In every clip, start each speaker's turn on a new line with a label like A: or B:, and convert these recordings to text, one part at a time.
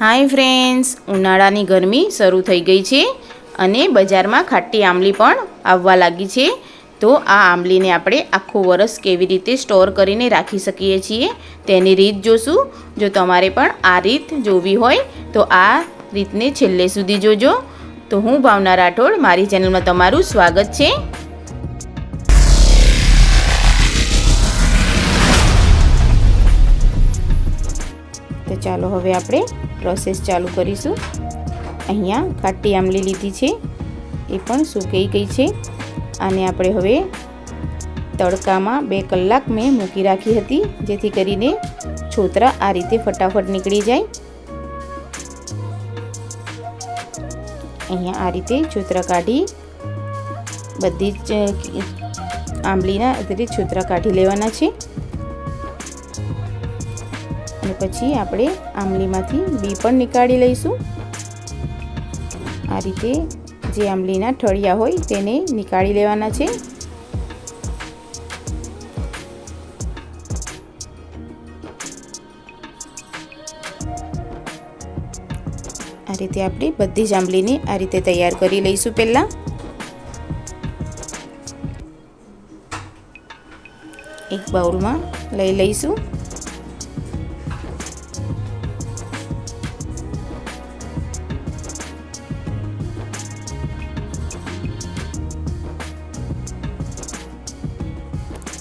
A: Hi friends, ઉનાળાની ગરમી શરૂ થઈ ગઈ છે અને બજારમાં ખાટી આંબલી પણ આવવા લાગી છે. તો આ આંબલીને આપણે આખું વરસ કેવી રીતે સ્ટોર કરીને રાખી શકીએ છીએ તેની રીત જોશું. જો તમારે પણ આ રીત જોવી હોય, તો આ રીતને છેલ્લે સુધી જોજો. તો હું ભાવના રાઠોડ, મારી ચેનલમાં તમારું સ્વાગત છે. ચાલો હવે આપણે પ્રોસેસ ચાલુ કરીશું. અહીંયા ખાટી આંબલી લીધી છે. એ પણ સુકાઈ ગઈ છે. આને આપણે હવે તડકામાં બે કલાક મેં મૂકી રાખી હતી, જેથી કરીને છોતરા આ રીતે ફટાફટ નીકળી જાય. અહીંયા આ રીતે છોતરા કાઢી બધી જ આંબલીના રીતે છોતરા કાઢી લેવાના છે. અને પછી આપણે આંબલીમાંથી બી પણ નીકાળી લઈશું. આ રીતે જે આંબલીના ઠળિયા હોય તેને નીકાળી લેવાના છે. આ રીતે આપણે બધી જ આંબલીને આ રીતે તૈયાર કરી લઈશું પહેલાં. એક બાઉલમાં લઈ લઈશું.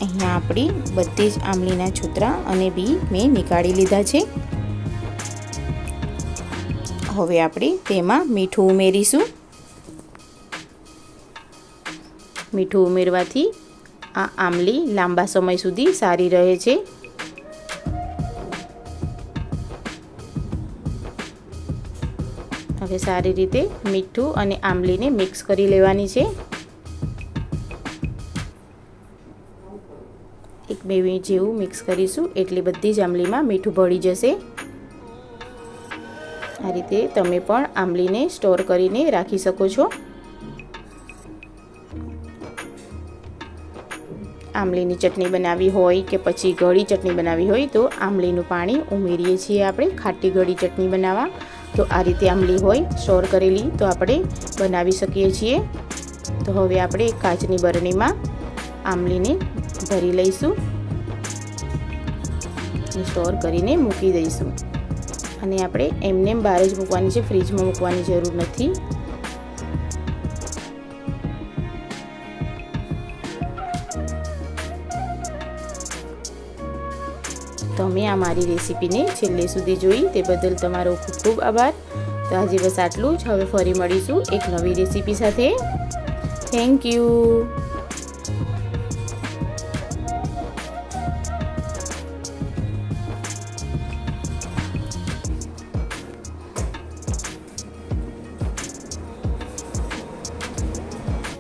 A: અહીંયા આપણી બધી જ આંબલીના છૂતરા અને બી મેં નીકાળી લીધા છે. હવે આપણે તેમાં મીઠું ઉમેરીશું. મીઠું ઉમેરવાથી આ આંબલી લાંબા સમય સુધી સારી રહે છે. હવે સારી રીતે મીઠું અને આંબલીને મિક્સ કરી લેવાની છે. એક, બે મિનિટ જેવું મિક્સ કરીશું. એટલે બધી જ આંબલીમાં મીઠું ભળી જશે. આ રીતે તમે પણ આંબલીને સ્ટોર કરીને રાખી શકો છો. આંબલીની ચટણી બનાવી હોય કે પછી ગળી ચટણી બનાવી હોય તો આંબલીનું પાણી ઉમેરીએ છીએ આપણે. ખાટી ગળી ચટણી બનાવવા. તો આ રીતે આંબલી હોય સ્ટોર કરેલી, તો આપણે બનાવી શકીએ છીએ. તો હવે આપણે કાચની બરણીમાં આંબલીને ભરી લઈશું. સ્ટોર કરીને મૂકી દઈશું. અને આપણે એમને બહાર જ મૂકવાની છે ફ્રીજમાં મૂકવાની જરૂર નથી. તમે આ મારી રેસીપીને છેલ્લે સુધી જોઈ. તે બદલ તમારો ખૂબ ખૂબ આભાર. તો આજે બસ આટલું જ. હવે ફરી મળીશું એક નવી રેસીપી સાથે. Thank you